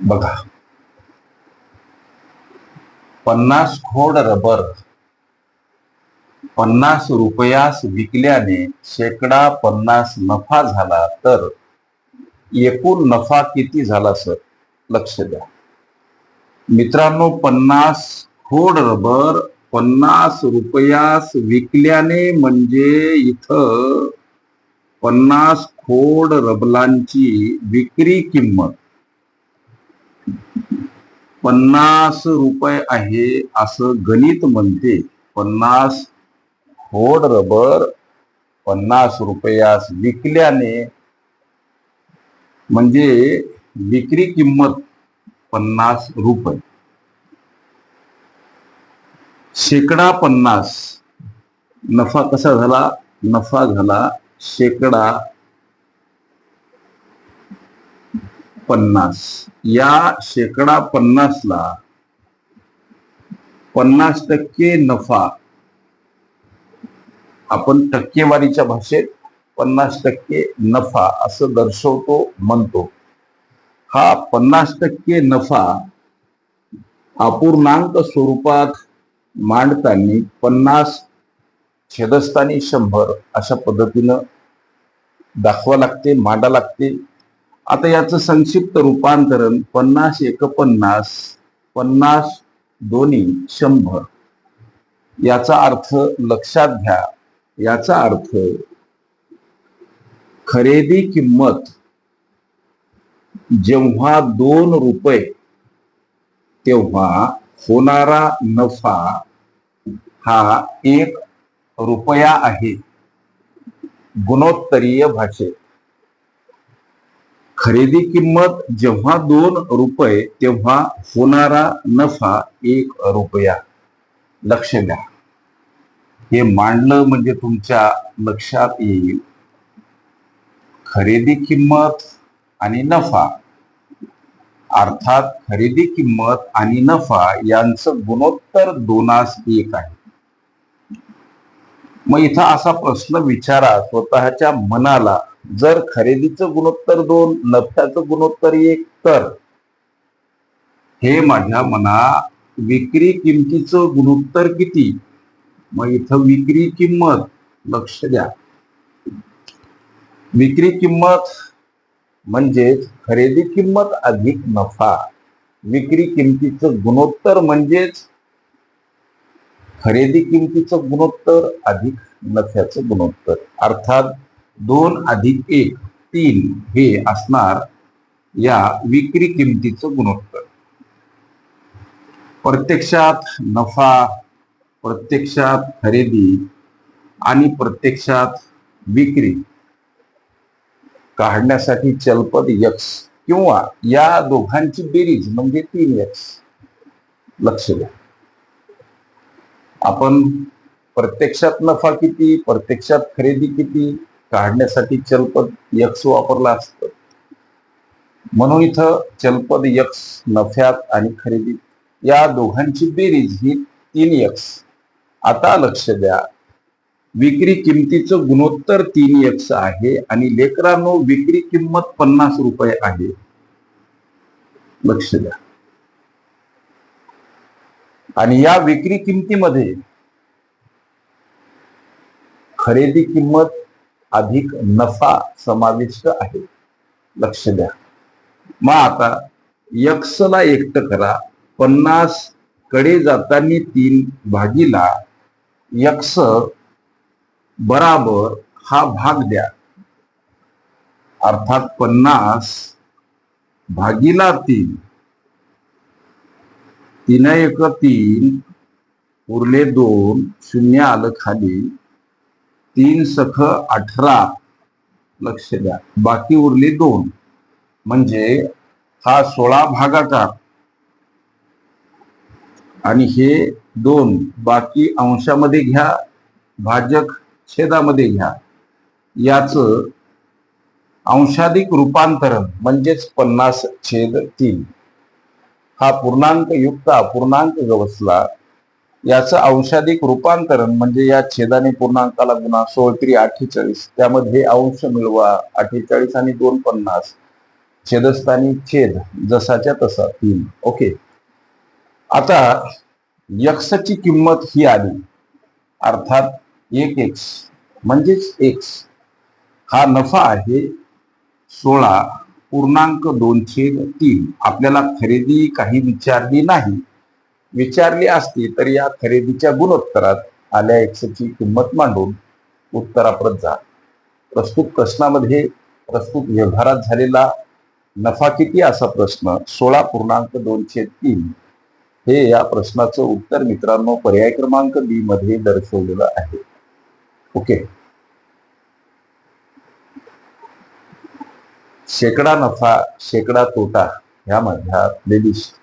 बघा. पन्नास खोड रबर पन्नास रुपयास विकल्याने शेकडा पन्नास नफा झाला तर एकूण नफा किती झाला सर? लक्ष द्या. मित्रांनो पन्नास खोड रबर पन्नास रुपयास विकल्याने म्हणजे इथं पन्नास खोड रबलांची विक्री किंमत पन्नास रुपये आहे असं गणित म्हणते. पन्नास खोड रबर पन्नास रुपयास विकल्याने म्हणजे विक्री किंमत पन्नास रुपये. शेकडा पन्नास. नफा कसा झाला? नफा झाला शेकडा पन्नास. या शेकडा पन्नासला पन्नास टक्के नफा. आपण टक्केवारीच्या भाषेत पन्नास टक्के नफा असं दर्शवतो म्हणतो. हा पन्नास टक्के नफा अपूर्णांक स्वरूपात मांडताना पन्नास छेदस्थानी शंभर अशा पद्धतीनं दाखवा लागते मांडा लागते. आता याचं संक्षिप्त रूपांतरण पन्नास एक पन्नास पन्नास दोन्ही शंभर. याचा अर्थ लक्षात घ्या याचा अर्थ खरेदी किंमत जेव्हा दोन रुपये तेव्हा होणारा नफा हा एक रुपया आहे. गुणोत्तरीय भाषेत. खरेदी किंमत जेव्हा दोन रुपये तेव्हा होणारा नफा एक रुपया. लक्ष द्या. हे मांडलं म्हणजे तुमच्या लक्षात येईल. खरेदी किंमत आणि नफा. अर्थात खरेदी किंमत आणि नफा यांचं गुणोत्तर दोनास एक आहे. मग इथं असा प्रश्न विचारा स्वतःच्या मनाला. जर खरेदीचं गुणोत्तर दोन नफ्याचं गुणोत्तर एक तर हे माझ्या मना विक्री किमतीचं गुणोत्तर किती? मग इथं विक्री किंमत लक्ष द्या. विक्री किंमत म्हणजेच खरेदी किंमत अधिक नफा. विक्री किमतीचं गुणोत्तर म्हणजेच खरेदी किमतीचं गुणोत्तर अधिक नफ्याचं गुणोत्तर. अर्थात दोन अधिक एक तीन हे असणार या विक्री किमतीचं गुणोत्तर. प्रत्यक्षात नफा प्रत्यक्षात खरेदी आणि प्रत्यक्षात विक्री काढण्यासाठी चलपद यक्स किंवा या दोघांची बेरीज म्हणजे तीन यक्स लक्ष द्या. आपण प्रत्यक्षात नफा किती प्रत्यक्षात खरेदी किती काढण्यासाठी चलपद यक्स वापरला असतं. म्हणून इथं चलपद यक्स नफ्यात आणि खरेदी या दोघांची बेरीज ही तीन यक्स. आता लक्ष द्या. विक्री किमतीचं गुणोत्तर तीन यक्स आहे आणि लेकरांनो विक्री किंमत पन्नास रुपये आहे. लक्ष द्या. आणि या विक्री किमतीमध्ये खरेदी किंमत अधिक नफा समाविष्ट आहे. लक्ष द्या. मग आता यक्षला एकट करा. पन्नासकडे जाताना तीन भागीला यक्ष बराबर हा भाग द्या. अर्थात पन्नास भागीला तीन. तीन एक तीन उरले दोन शून्य आलं खाली. तीन सख अठरा. लक्ष द्या. बाकी उरले दोन. म्हणजे हा सोळा भागाकार आणि हे दोन. बाकी अंशामध्ये घ्या. भाजक छेदामध्ये घ्या. याच अंशाधिक रूपांतरण म्हणजेच पन्नास छेद तीन. हा पूर्णांक युक्त अपूर्णांक गवसला याचं अंशाधिक रूपांतरण म्हणजे या छेदाने पूर्णांकाला गुणा सोळत्री अठ्ठेचाळीस त्यामध्ये अंश मिळवा अठ्ठेचाळीस आणि दोन पन्नास. छेदस्थानी छेद जसाच्या तसा तीन. ओके. आता यक्षची किंमत ही आली. अर्थात एक एक्स म्हणजेच एक्स. हा नफा आहे सोळा पूर्णांक दोन छेद तीन. आपल्याला खरेदी काही विचारली नाही. विचारली असती तर या खरेदीच्या गुणोत्तरात आल्या एक्सची किंमत मांडून उत्तराप्रत जा. प्रस्तुत प्रश्नामध्ये प्रस्तुत व्यवहारात झालेला नफा किती असा प्रश्न सोळा पूर्णांक दोनशे तीन हे या प्रश्नाचं उत्तर मित्रांनो पर्याय क्रमांक बी मध्ये दर्शवलेलं आहे. ओके. शेकडा नफा शेकडा तोटा ह्या माझ्या प्लेलिस्ट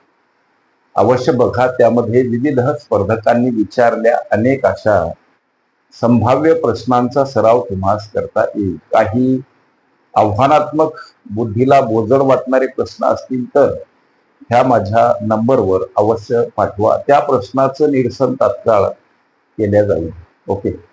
अवश्य बघा. त्यामध्ये विविध स्पर्धकांनी विचारल्या. अनेक अशा संभाव्य प्रश्नांचा सराव तुम्हास करता येईल. काही आव्हानात्मक बुद्धीला बोजड वाटणारे प्रश्न असतील तर ह्या माझ्या नंबरवर अवश्य पाठवा. त्या प्रश्नाचं निरसन तात्काळ केल्या जाईल. ओके.